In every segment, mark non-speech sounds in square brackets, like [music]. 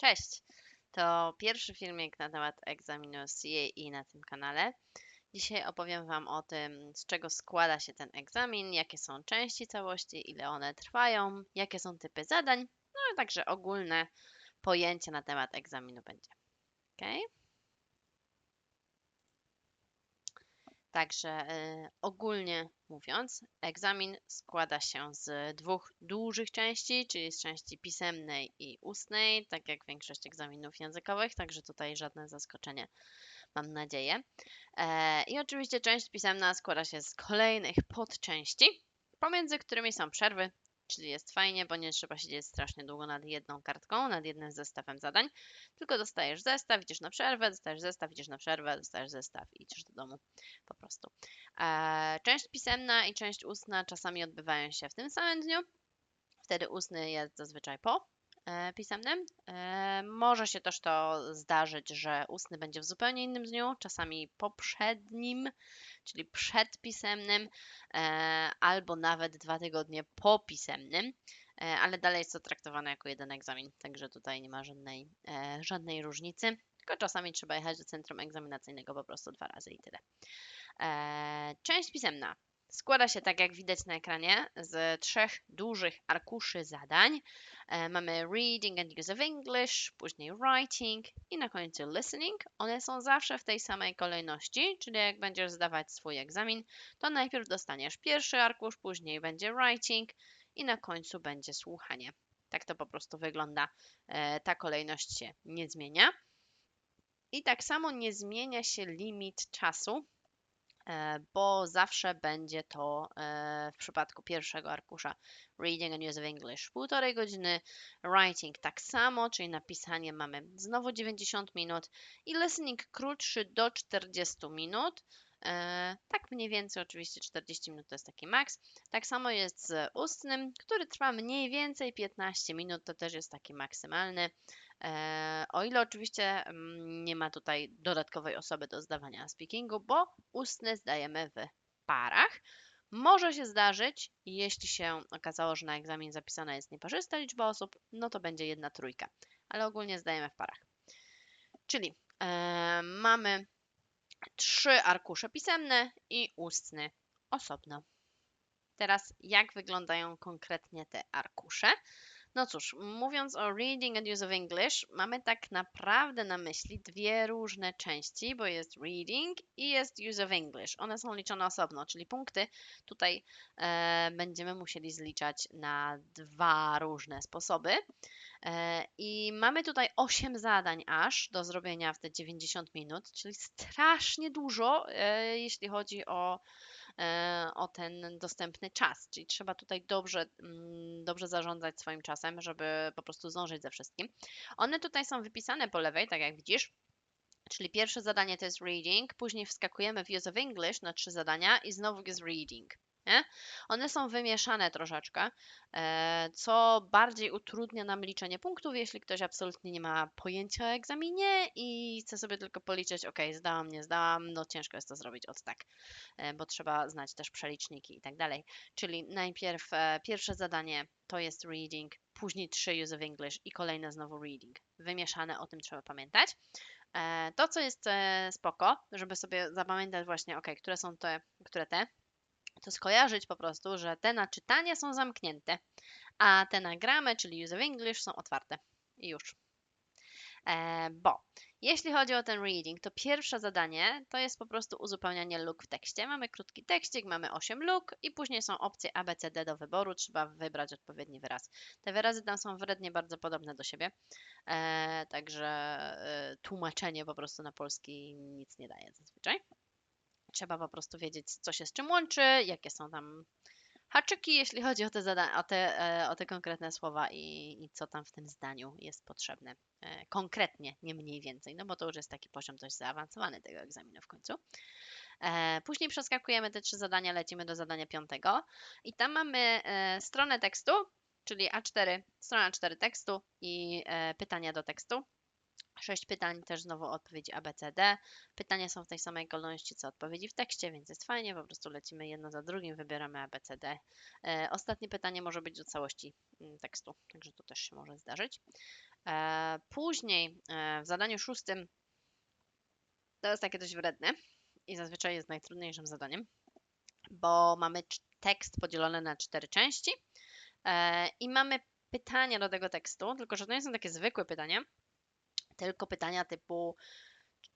Cześć! To pierwszy filmik na temat egzaminu CAE na tym kanale. Dzisiaj opowiem Wam o tym, z czego składa się ten egzamin, jakie są części całości, ile one trwają, jakie są typy zadań, no i także ogólne pojęcie na temat egzaminu będzie. Okay? Także y, ogólnie mówiąc, egzamin składa się z dwóch dużych części, czyli z części pisemnej i ustnej, tak jak większość egzaminów językowych, także tutaj żadne zaskoczenie, mam nadzieję. E, I oczywiście część pisemna składa się z kolejnych podczęści, pomiędzy którymi są przerwy, czyli jest fajnie, bo nie trzeba siedzieć strasznie długo nad jedną kartką, nad jednym zestawem zadań, tylko dostajesz zestaw, idziesz na przerwę, dostajesz zestaw, idziesz na przerwę, dostajesz zestaw i idziesz do domu po prostu. E, część pisemna i część ustna czasami odbywają się w tym samym dniu, wtedy ustny jest zazwyczaj po pisemnym. E, może się też to zdarzyć, że ustny będzie w zupełnie innym dniu, czasami poprzednim, czyli przed pisemnym, e, albo nawet dwa tygodnie po pisemnym, e, ale dalej jest to traktowane jako jeden egzamin, także tutaj nie ma żadnej, e, żadnej różnicy, tylko czasami trzeba jechać do centrum egzaminacyjnego po prostu dwa razy i tyle. Część pisemna Składa się, tak jak widać na ekranie, z trzech dużych arkuszy zadań. E, mamy reading and use of English, później writing i na końcu listening. One są zawsze w tej samej kolejności, czyli jak będziesz zdawać swój egzamin, to najpierw dostaniesz pierwszy arkusz, później będzie writing i na końcu będzie słuchanie. Tak to po prostu wygląda. E, ta kolejność się nie zmienia. I tak samo nie zmienia się limit czasu, bo zawsze będzie to e, w przypadku pierwszego arkusza Reading and Use of English półtorej godziny, Writing tak samo, czyli napisanie mamy znowu 90 minut i Listening krótszy do 40 minut. E, tak mniej więcej, oczywiście 40 minut to jest taki maks. Tak samo jest z ustnym, który trwa mniej więcej 15 minut, to też jest taki maksymalny. E, o ile oczywiście mm, nie ma tutaj dodatkowej osoby do zdawania speakingu, bo ustny zdajemy w parach. Może się zdarzyć, jeśli się okazało, że na egzamin zapisana jest nieparzysta liczba osób, no to będzie jedna trójka, ale ogólnie zdajemy w parach. Czyli e, mamy trzy arkusze pisemne i ustny osobno. Teraz jak wyglądają konkretnie te arkusze? No cóż, mówiąc o reading and use of English, mamy tak naprawdę na myśli dwie różne części, bo jest reading i jest use of English. One są liczone osobno, czyli punkty tutaj e, będziemy musieli zliczać na dwa różne sposoby. E, I mamy tutaj 8 zadań aż do zrobienia w te 90 minut, czyli strasznie dużo, e, jeśli chodzi o o ten dostępny czas. Czyli trzeba tutaj dobrze, mm, dobrze zarządzać swoim czasem, żeby po prostu zdążyć ze wszystkim. One tutaj są wypisane po lewej, tak jak widzisz. Czyli pierwsze zadanie to jest reading, później wskakujemy w use of English na trzy zadania i znowu jest reading. Nie? One są wymieszane troszeczkę, e, co bardziej utrudnia nam liczenie punktów, jeśli ktoś absolutnie nie ma pojęcia o egzaminie i chce sobie tylko policzyć, ok, zdałam, nie zdałam, no ciężko jest to zrobić od tak, e, bo trzeba znać też przeliczniki i tak dalej. Czyli najpierw e, pierwsze zadanie to jest reading, później trzy use of English i kolejne znowu reading. Wymieszane, o tym trzeba pamiętać. To, co jest spoko, żeby sobie zapamiętać właśnie, ok, które są te, które te, to skojarzyć po prostu, że te na czytanie są zamknięte, a te na gramę, czyli use of English, są otwarte. I już. E, bo jeśli chodzi o ten reading, to pierwsze zadanie to jest po prostu uzupełnianie luk w tekście. Mamy krótki tekstik, mamy 8 luk i później są opcje A, B, C, D do wyboru. Trzeba wybrać odpowiedni wyraz. Te wyrazy tam są wrednie bardzo podobne do siebie, e, także e, tłumaczenie po prostu na polski nic nie daje zazwyczaj. Trzeba po prostu wiedzieć, co się z czym łączy, jakie są tam haczyki, jeśli chodzi o te, zada- o te, e, o te konkretne słowa i, i, co tam w tym zdaniu jest potrzebne. E, konkretnie, nie mniej więcej, no bo to już jest taki poziom dość zaawansowany tego egzaminu w końcu. E, później przeskakujemy te trzy zadania, lecimy do zadania piątego i tam mamy stronę tekstu, czyli A4, strona 4 tekstu i pytania do tekstu. Sześć pytań, też znowu odpowiedzi ABCD. Pytania są w tej samej kolejności co odpowiedzi w tekście, więc jest fajnie, po prostu lecimy jedno za drugim, wybieramy ABCD. E, ostatnie pytanie może być do całości mm, tekstu, także to też się może zdarzyć. E, później e, w zadaniu szóstym to jest takie dość wredne i zazwyczaj jest najtrudniejszym zadaniem, bo mamy tekst podzielony na cztery części e, i mamy pytania do tego tekstu, tylko że to nie są takie zwykłe pytania, tylko pytania typu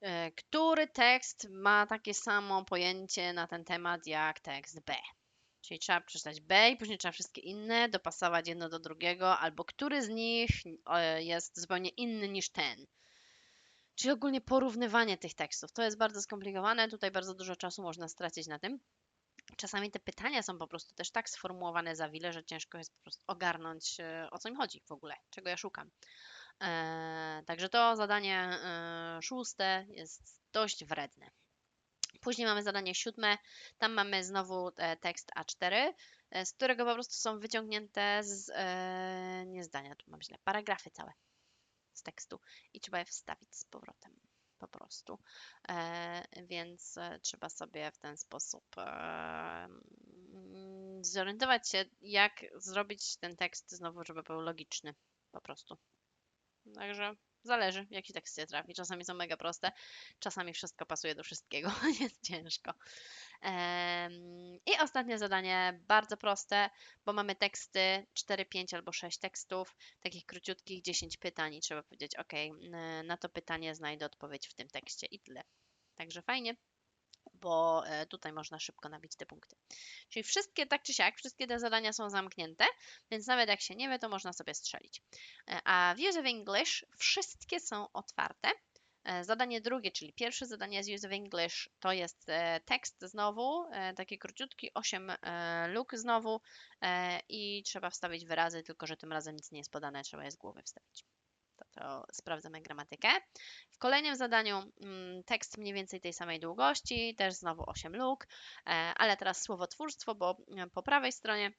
e, który tekst ma takie samo pojęcie na ten temat jak tekst B. Czyli trzeba przeczytać B i później trzeba wszystkie inne dopasować jedno do drugiego, albo który z nich e, jest zupełnie inny niż ten. Czyli ogólnie porównywanie tych tekstów. To jest bardzo skomplikowane, tutaj bardzo dużo czasu można stracić na tym. Czasami te pytania są po prostu też tak sformułowane zawile, że ciężko jest po prostu ogarnąć, e, o co im chodzi w ogóle, czego ja szukam. E, także to zadanie e, szóste jest dość wredne. Później mamy zadanie siódme. Tam mamy znowu e, tekst A4, e, z którego po prostu są wyciągnięte z, nie zdania, tu mam źle, paragrafy całe z tekstu i trzeba je wstawić z powrotem po prostu. Więc trzeba sobie w ten sposób mm, zorientować się, jak zrobić ten tekst znowu, żeby był logiczny po prostu. Także zależy, jaki tekst się trafi. Czasami są mega proste, czasami wszystko pasuje do wszystkiego, [laughs] jest ciężko. I ostatnie zadanie, bardzo proste, bo mamy teksty 4, 5 albo 6 tekstów, takich króciutkich, 10 pytań i trzeba powiedzieć, ok, na to pytanie znajdę odpowiedź w tym tekście i tyle. Także fajnie, bo e, tutaj można szybko nabić te punkty. Czyli wszystkie, tak czy siak, wszystkie te zadania są zamknięte, więc nawet jak się nie wie, to można sobie strzelić. E, A w Use of English wszystkie są otwarte. E, Zadanie drugie, czyli pierwsze zadanie z Use of English, to jest tekst znowu, taki króciutki, 8 e, luk znowu i trzeba wstawić wyrazy, tylko że tym razem nic nie jest podane, trzeba je z głowy wstawić. To, sprawdzamy gramatykę. W kolejnym zadaniu mm, tekst mniej więcej tej samej długości, też znowu 8 luk, e, ale teraz słowotwórstwo, bo e, po prawej stronie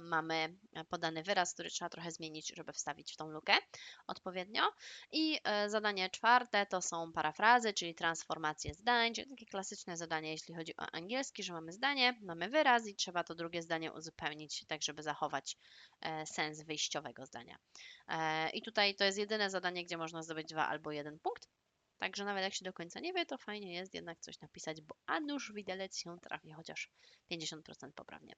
mamy podany wyraz, który trzeba trochę zmienić, żeby wstawić w tą lukę odpowiednio. I e, zadanie czwarte to są parafrazy, czyli transformacje zdań, czyli takie klasyczne zadanie, jeśli chodzi o angielski, że mamy zdanie, mamy wyraz i trzeba to drugie zdanie uzupełnić, tak żeby zachować e, sens wyjściowego zdania. E, I tutaj to jest jedyne zadanie, gdzie można zdobyć dwa albo jeden punkt. Także nawet jak się do końca nie wie, to fajnie jest jednak coś napisać, bo a nuż widelec się trafi, chociaż 50% poprawnie.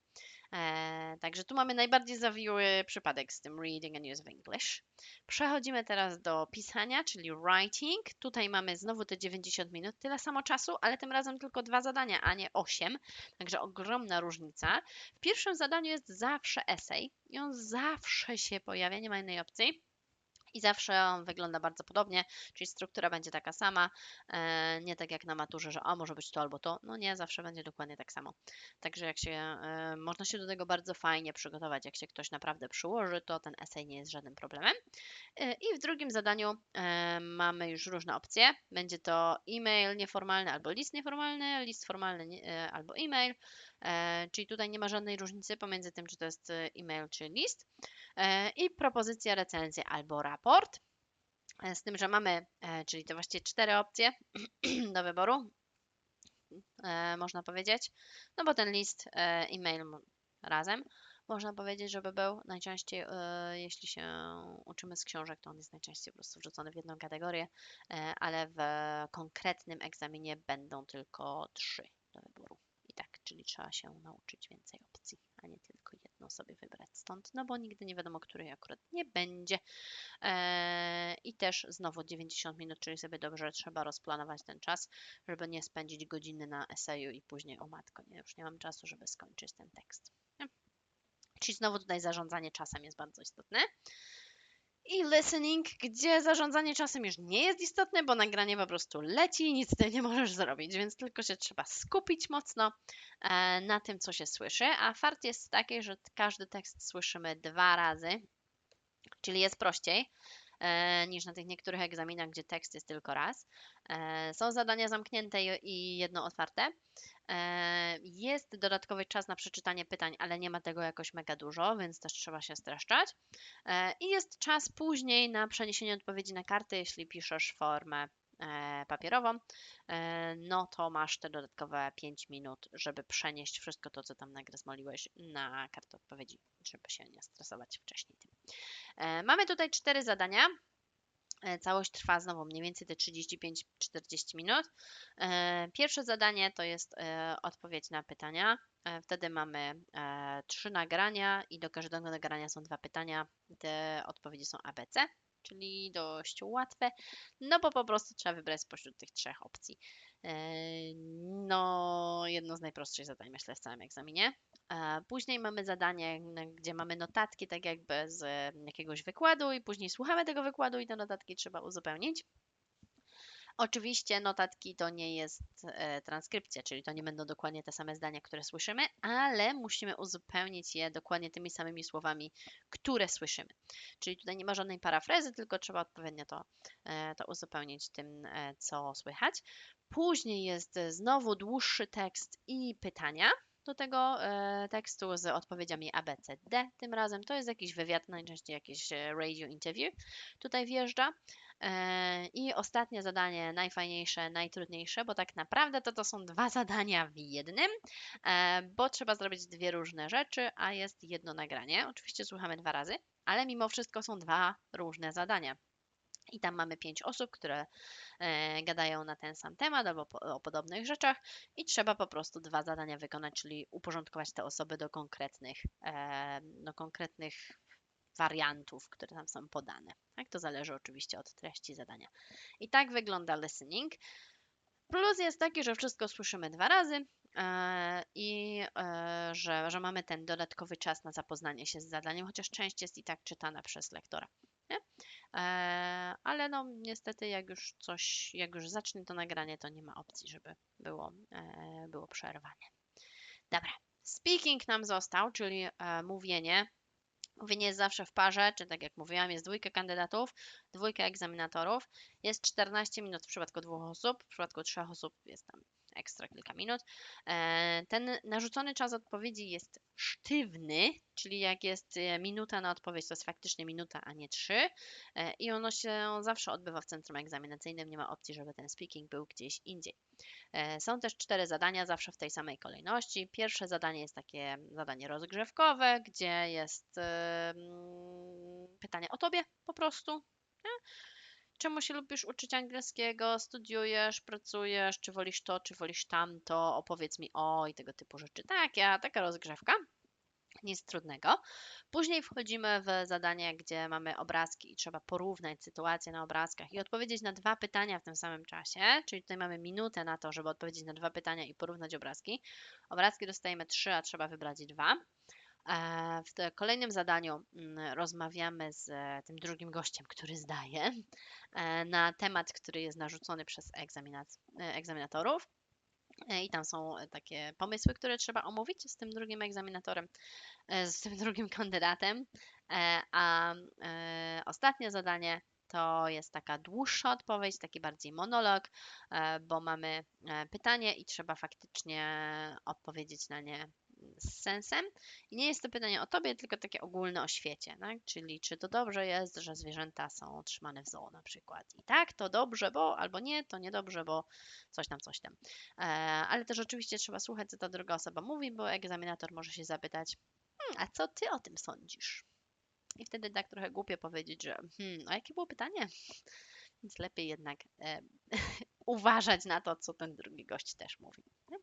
Także tu mamy najbardziej zawiły przypadek z tym reading and use of English. Przechodzimy teraz do pisania, czyli writing. Tutaj mamy znowu te 90 minut, tyle samo czasu, ale tym razem tylko dwa zadania, a nie 8. Także ogromna różnica. W pierwszym zadaniu jest zawsze essay i on zawsze się pojawia, nie ma innej opcji. I zawsze on wygląda bardzo podobnie, czyli struktura będzie taka sama, e, nie tak jak na maturze, że a może być to albo to. No nie, zawsze będzie dokładnie tak samo. Także jak się, e, można się do tego bardzo fajnie przygotować, jak się ktoś naprawdę przyłoży, to ten esej nie jest żadnym problemem. E, I w drugim zadaniu mamy już różne opcje. Będzie to e-mail nieformalny albo list nieformalny, list formalny albo e-mail. Czyli tutaj nie ma żadnej różnicy pomiędzy tym, czy to jest e-mail czy list. E, I propozycja, recenzja albo raport. E, Z tym, że mamy, e, czyli te właściwie cztery opcje [clears throat] do wyboru, można powiedzieć. No bo ten list, e-mail razem, można powiedzieć, żeby był najczęściej, jeśli się uczymy z książek, to on jest najczęściej po prostu wrzucony w jedną kategorię, ale w konkretnym egzaminie będą tylko trzy do wyboru. Czyli trzeba się nauczyć więcej opcji, a nie tylko jedną sobie wybrać stąd, no bo nigdy nie wiadomo, której akurat nie będzie. Eee, I też znowu 90 minut, czyli sobie dobrze trzeba rozplanować ten czas, żeby nie spędzić godziny na eseju i później o matko, nie, już nie mam czasu, żeby skończyć ten tekst. Nie? Czyli znowu tutaj zarządzanie czasem jest bardzo istotne. I listening, gdzie zarządzanie czasem już nie jest istotne, bo nagranie po prostu leci i nic z tym nie możesz zrobić, więc tylko się trzeba skupić mocno e, na tym, co się słyszy. A fakt jest taki, że każdy tekst słyszymy dwa razy, czyli jest prościej niż na tych niektórych egzaminach, gdzie tekst jest tylko raz. E, są zadania zamknięte i, jedno otwarte. E, Jest dodatkowy czas na przeczytanie pytań, ale nie ma tego jakoś mega dużo, więc też trzeba się streszczać. E, I jest czas później na przeniesienie odpowiedzi na karty, jeśli piszesz formę e, papierową, e, no to masz te dodatkowe 5 minut, żeby przenieść wszystko to, co tam nagrysmoliłeś na kartę odpowiedzi, żeby się nie stresować wcześniej tym. E, Mamy tutaj cztery zadania. E, Całość trwa znowu mniej więcej te 35-40 minut. E, Pierwsze zadanie to jest e, odpowiedź na pytania. E, Wtedy mamy e, trzy nagrania i do każdego nagrania są dwa pytania. Te odpowiedzi są ABC, czyli dość łatwe, no bo po prostu trzeba wybrać spośród tych trzech opcji. E, No, jedno z najprostszych zadań, myślę, w całym egzaminie. Później mamy zadanie, gdzie mamy notatki, tak jakby z jakiegoś wykładu, i później słuchamy tego wykładu, i te notatki trzeba uzupełnić. Oczywiście notatki to nie jest e, transkrypcja, czyli to nie będą dokładnie te same zdania, które słyszymy, ale musimy uzupełnić je dokładnie tymi samymi słowami, które słyszymy. Czyli tutaj nie ma żadnej parafrazy, tylko trzeba odpowiednio to, e, to uzupełnić tym, e, co słychać. Później jest znowu dłuższy tekst i pytania do tego e, tekstu z odpowiedziami A, B, C, D. Tym razem to jest jakiś wywiad, najczęściej jakieś e, radio interview tutaj wjeżdża. E, I ostatnie zadanie, najfajniejsze, najtrudniejsze, bo tak naprawdę to to są dwa [laughs] zadania w jednym, bo trzeba zrobić dwie różne rzeczy, a jest jedno nagranie. Oczywiście słuchamy dwa razy, ale mimo wszystko są dwa różne zadania. I tam mamy pięć osób, które e, gadają na ten sam temat albo po, o podobnych rzeczach, i trzeba po prostu dwa zadania wykonać, czyli uporządkować te osoby do konkretnych, e, do konkretnych wariantów, które tam są podane. Tak? To zależy oczywiście od treści zadania. I tak wygląda listening. Plus jest taki, że wszystko słyszymy dwa razy e, i e, że, że mamy ten dodatkowy czas na zapoznanie się z zadaniem, chociaż część jest i tak czytana przez lektora. Nie? E, ale no niestety jak już coś, jak już zacznie to nagranie, to nie ma opcji, żeby było, e, było przerwanie. Dobra, speaking nam został, czyli e, mówienie. Mówienie jest zawsze w parze, czy tak jak mówiłam, jest dwójka kandydatów, dwójka egzaminatorów. Jest 14 minut w przypadku dwóch osób, w przypadku trzech osób jest tam ekstra kilka minut. E, Ten narzucony czas odpowiedzi jest sztywny, czyli jak jest e, minuta na odpowiedź, to jest faktycznie minuta, a nie trzy. E, I ono się zawsze odbywa w centrum egzaminacyjnym, nie ma opcji, żeby ten speaking był gdzieś indziej. Są też cztery zadania, zawsze w tej samej kolejności. Pierwsze zadanie jest takie zadanie rozgrzewkowe, gdzie jest pytanie o tobie po prostu. Czemu się lubisz uczyć angielskiego? Studiujesz, pracujesz, czy wolisz to, czy wolisz tamto? Opowiedz mi o i tego typu rzeczy. Tak, ja, taka rozgrzewka. Nic trudnego. Później wchodzimy w zadanie, gdzie mamy obrazki i trzeba porównać sytuację na obrazkach i odpowiedzieć na dwa pytania w tym samym czasie. Czyli tutaj mamy minutę na to, żeby odpowiedzieć na dwa pytania i porównać obrazki. Obrazki dostajemy trzy, a trzeba wybrać dwa. E, W kolejnym zadaniu mm, rozmawiamy z e, tym drugim gościem, który zdaje, e, na temat, który jest narzucony przez egzaminatorów. I tam są takie pomysły, które trzeba omówić z tym drugim egzaminatorem, z tym drugim kandydatem. A ostatnie zadanie to jest taka dłuższa odpowiedź, taki bardziej monolog, bo mamy pytanie i trzeba faktycznie odpowiedzieć na nie z sensem. I nie jest to pytanie o tobie, tylko takie ogólne o świecie, tak? Czyli czy to dobrze jest, że zwierzęta są trzymane w zoo na przykład. I tak, to dobrze, bo albo nie, to niedobrze, bo coś tam, coś tam. E, ale też oczywiście trzeba słuchać, co ta druga osoba mówi, bo egzaminator może się zapytać, hmm, a co ty o tym sądzisz? I wtedy tak trochę głupio powiedzieć, że hmm, a jakie było pytanie? Więc lepiej jednak e, [laughs] uważać na to, co ten drugi gość też mówi. nie?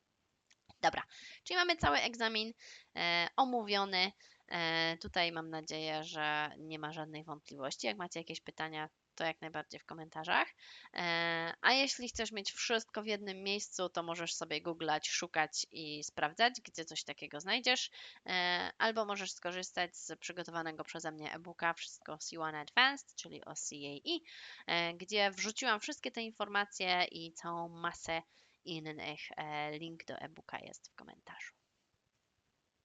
Dobra, czyli mamy cały egzamin e, omówiony. E, tutaj mam nadzieję, że nie ma żadnej wątpliwości. Jak macie jakieś pytania, to jak najbardziej w komentarzach. E, a jeśli chcesz mieć wszystko w jednym miejscu, to możesz sobie googlać, szukać i sprawdzać, gdzie coś takiego znajdziesz. E, albo możesz skorzystać z przygotowanego przeze mnie e-booka Wszystko C1 Advanced, czyli o CAE, e, gdzie wrzuciłam wszystkie te informacje i całą masę innych. E, Link do e-booka jest w komentarzu.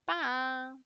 Pa!